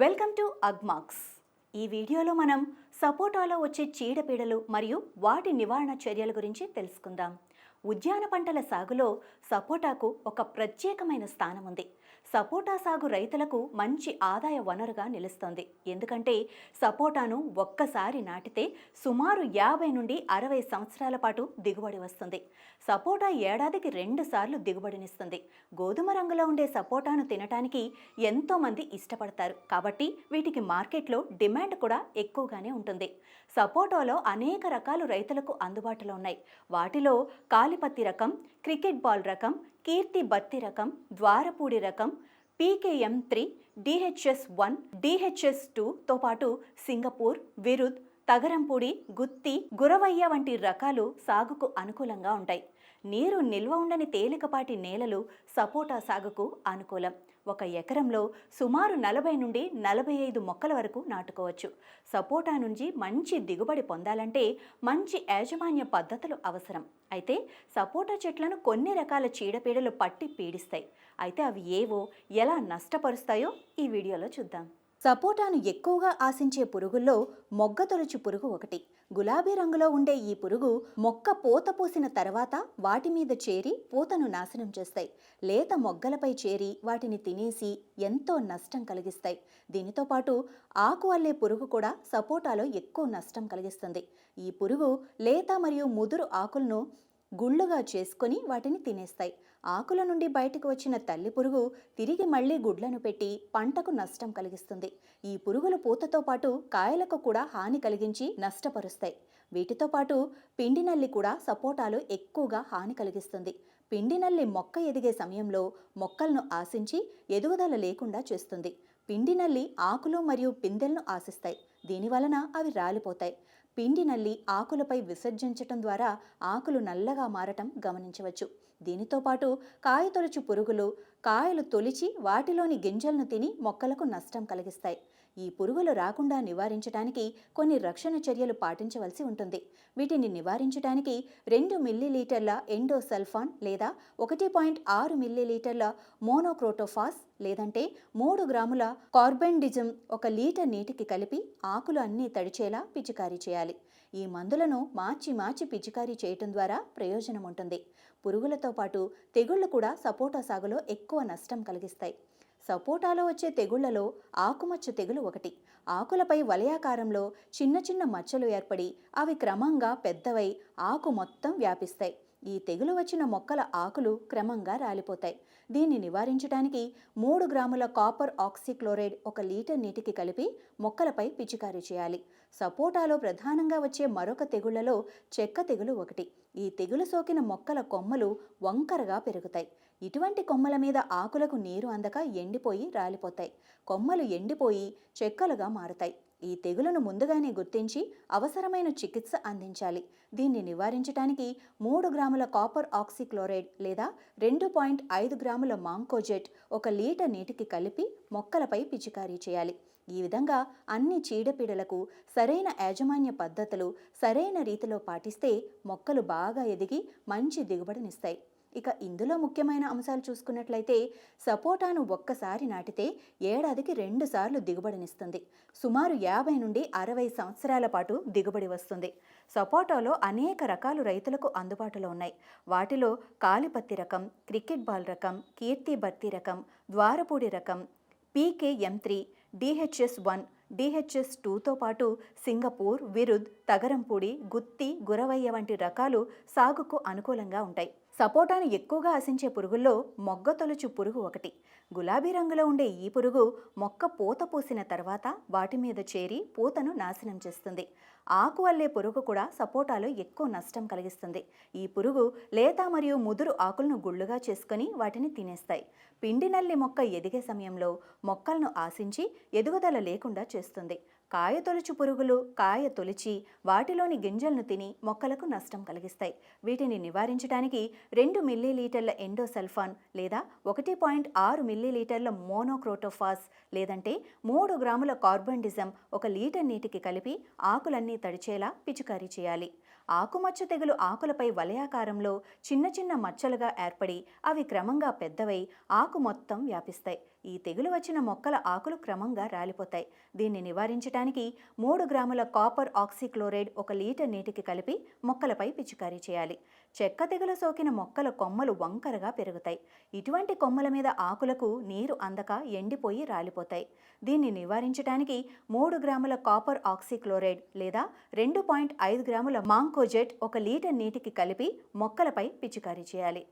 Welcome to Agmax. ఈ వీడియోలో మనం సపోటాలో వచ్చే చీడపీడలు మరియు వాటి నివారణ చర్యల గురించి తెలుసుకుందాం. ఉద్యాన పంటల సాగులో సపోటాకు ఒక ప్రత్యేకమైన స్థానం ఉంది సపోటా సాగు రైతులకు మంచి ఆదాయ వనరుగా నిలుస్తోంది. ఎందుకంటే సపోటాను ఒక్కసారి నాటితే సుమారు యాభై నుండి అరవై సంవత్సరాల పాటు దిగుబడి వస్తుంది. సపోటా ఏడాదికి రెండు సార్లు దిగుబడినిస్తుంది. గోధుమ రంగులో ఉండే సపోటాను తినటానికి ఎంతోమంది ఇష్టపడతారు. కాబట్టి వీటికి మార్కెట్లో డిమాండ్ కూడా ఎక్కువగానే ఉంటుంది. సపోటాలో అనేక రకాలు రైతులకు అందుబాటులో ఉన్నాయి. వాటిలో కాలిపత్తి రకం క్రికెట్ బాల్ రకం కీర్తి బత్తి రకం ద్వారపూడి రకం PKM three DHS one DHS టూతో పాటు సింగపూర్ విరుద్ తగరంపూడి గుత్తి గురవయ్య వంటి రకాలు సాగుకు అనుకూలంగా ఉంటాయి. నీరు నిల్వ ఉండని తేలికపాటి నేలలు సపోటా సాగుకు అనుకూలం. ఒక ఎకరంలో సుమారు నలభై నుండి నలభై ఐదు మొక్కల వరకు నాటుకోవచ్చు. సపోటా నుంచి మంచి దిగుబడి పొందాలంటే మంచి యాజమాన్య పద్ధతులు అవసరం. అయితే సపోటా చెట్లను కొన్ని రకాల చీడపీడలు పట్టి పీడిస్తాయి. అయితే అవి ఏవో ఎలా నష్టపరుస్తాయో ఈ వీడియోలో చూద్దాం. సపోటాను ఎక్కువగా ఆశించే పురుగుల్లో మొగ్గ తొలచు పురుగు ఒకటి. గులాబీ రంగులో ఉండే ఈ పురుగు మొక్క పూత పూసిన తర్వాత వాటి మీద చేరి పూతను నాశనం చేస్తాయి. లేత మొగ్గలపై చేరి వాటిని తినేసి ఎంతో నష్టం కలిగిస్తాయి. దీనితో పాటు ఆకు అల్లే పురుగు కూడా సపోటాలో ఎక్కువ నష్టం కలిగిస్తుంది. ఈ పురుగు లేత మరియు ముదురు ఆకులను గుళ్ళుగా చేసుకొని వాటిని తినేస్తాయి. ఆకుల నుండి బయటకు వచ్చిన తల్లి పురుగు తిరిగి మళ్ళీ గుడ్లను పెట్టి పంటకు నష్టం కలిగిస్తుంది. ఈ పురుగుల పూతతో పాటు కాయలకు కూడా హాని కలిగించి నష్టపరుస్తాయి. వీటితో పాటు పిండి నల్లి కూడా సపోటాలు ఎక్కువగా హాని కలిగిస్తుంది. పిండి నల్లి మొక్క ఎదిగే సమయంలో మొక్కలను ఆశించి ఎదుగుదల లేకుండా చేస్తుంది. పిండి నల్లి ఆకులు మరియు పిందెలను ఆశిస్తాయి. దీనివలన అవి రాలిపోతాయి. పిండి నల్లి ఆకులపై విసర్జించటం ద్వారా ఆకులు నల్లగా మారటం గమనించవచ్చు. దీనితో పాటు కాయతొలచు పురుగులు కాయలు తొలిచి వాటిలోని గింజలను తిని మొక్కలకు నష్టం కలిగిస్తాయి. ఈ పురుగులు రాకుండా నివారించడానికి కొన్ని రక్షణ చర్యలు పాటించవలసి ఉంటుంది. వీటిని నివారించడానికి రెండు మిల్లీలీటర్ల ఎండోసల్ఫాన్ లేదా ఒకటి పాయింట్ ఆరు మిల్లీలీటర్ల మోనోక్రోటోఫాస్ లేదంటే మూడు గ్రాముల కార్బెండిజం ఒక లీటర్ నీటికి కలిపి ఆకులు అన్నీ తడిచేలా పిచికారీ చేయాలి. ఈ మందులను మార్చి మార్చి పిచికారీ చేయటం ద్వారా ప్రయోజనం ఉంటుంది. పురుగులతో పాటు తెగుళ్ళు కూడా సపోటా సాగులో ఎక్కువ నష్టం కలిగిస్తాయి. సపోటాలో వచ్చే తెగుళ్ళలో ఆకుమచ్చ తెగులు ఒకటి. ఆకులపై వలయాకారంలో చిన్న చిన్న మచ్చలు ఏర్పడి అవి క్రమంగా పెద్దవై ఆకు మొత్తం వ్యాపిస్తాయి. ఈ తెగులు వచ్చిన మొక్కల ఆకులు క్రమంగా రాలిపోతాయి. దీన్ని నివారించడానికి మూడు గ్రాముల కాపర్ ఆక్సిక్లోరైడ్ ఒక లీటర్ నీటికి కలిపి మొక్కలపై పిచికారీ చేయాలి. సపోటాలో ప్రధానంగా వచ్చే మరొక తెగుళ్ళలో చెక్క తెగులు ఒకటి. ఈ తెగులు సోకిన మొక్కల కొమ్మలు వంకరగా పెరుగుతాయి. ఇటువంటి కొమ్మల మీద ఆకులకు నీరు అందక ఎండిపోయి రాలిపోతాయి. కొమ్మలు ఎండిపోయి చెక్కలుగా మారుతాయి. ఈ తెగులను ముందుగానే గుర్తించి అవసరమైన చికిత్స అందించాలి. దీన్ని నివారించడానికి మూడు గ్రాముల కాపర్ ఆక్సిక్లోరైడ్ లేదా రెండు పాయింట్ ఐదు గ్రాముల మాంకోజెట్ ఒక లీటర్ నీటికి కలిపి మొక్కలపై పిచికారీ చేయాలి. ఈ విధంగా అన్ని చీడపీడలకు సరైన యాజమాన్య పద్ధతులు సరైన రీతిలో పాటిస్తే మొక్కలు బాగా ఎదిగి మంచి దిగుబడినిస్తాయి. ఇక ఇందులో ముఖ్యమైన అంశాలు చూసుకున్నట్లయితే సపోటాను ఒక్కసారి నాటితే ఏడాదికి రెండు సార్లు దిగుబడినిస్తుంది. సుమారు యాభై నుండి అరవై సంవత్సరాల పాటు దిగుబడి వస్తుంది. సపోటాలో అనేక రకాలు రైతులకు అందుబాటులో ఉన్నాయి. వాటిలో కాలిపత్తి రకం క్రికెట్ బాల్ రకం కీర్తి బత్తి రకం ద్వారపూడి రకం PK M three DHS one DHS టూతో పాటు సింగపూర్ విరుద్ తగరంపూడి గుత్తి గురవయ్య వంటి రకాలు సాగుకు అనుకూలంగా ఉంటాయి. సపోటాను ఎక్కువగా ఆశించే పురుగుల్లో మొగ్గ తొలచు పురుగు ఒకటి. గులాబీ రంగులో ఉండే ఈ పురుగు మొక్క పూత పూసిన తర్వాత వాటి మీద చేరి పూతను నాశనం చేస్తుంది. ఆకు అల్లే పురుగు కూడా సపోటాలో ఎక్కువ నష్టం కలిగిస్తుంది. ఈ పురుగు లేత మరియు ముదురు ఆకులను గుళ్ళుగా చేసుకొని వాటిని తినేస్తాయి. పిండి నల్లి మొక్క ఎదిగే సమయంలో మొక్కలను ఆశించి ఎదుగుదల లేకుండా చేస్తుంది. కాయతొలుచు పురుగులు కాయ తొలిచి వాటిలోని గింజలను తిని మొక్కలకు నష్టం కలిగిస్తాయి. వీటిని నివారించడానికి రెండు మిల్లీలీటర్ల ఎండోసల్ఫాన్ లేదా ఒకటి పాయింట్ ఆరు మిల్లీలీటర్ల మోనోక్రోటోఫాస్ లేదంటే మూడు గ్రాముల కార్బండిజం ఒక లీటర్ నీటికి కలిపి ఆకులన్నీ తడిచేలా పిచికారీ చేయాలి. ఆకుమచ్చ తెగులు ఆకులపై వలయాకారంలో చిన్న చిన్న మచ్చలుగా ఏర్పడి అవి క్రమంగా పెద్దవై ఆకు మొత్తం వ్యాపిస్తాయి. ఈ తెగులు వచ్చిన మొక్కల ఆకులు క్రమంగా రాలిపోతాయి. దీన్ని నివారించడానికి మూడు గ్రాముల కాపర్ ఆక్సిక్లోరైడ్ ఒక లీటర్ నీటికి కలిపి మొక్కలపై పిచికారీ చేయాలి. చెక్క తెగులు సోకిన మొక్కల కొమ్మలు వంకరగా పెరుగుతాయి. ఇటువంటి కొమ్మల మీద ఆకులకు నీరు అందక ఎండిపోయి రాలిపోతాయి. దీన్ని నివారించడానికి మూడు గ్రాముల కాపర్ ఆక్సిక్లోరైడ్ లేదా రెండు పాయింట్ ఐదు గ్రాముల మాంకోజెట్ ఒక లీటర్ నీటికి కలిపి మొక్కలపై పిచికారీ చేయాలి.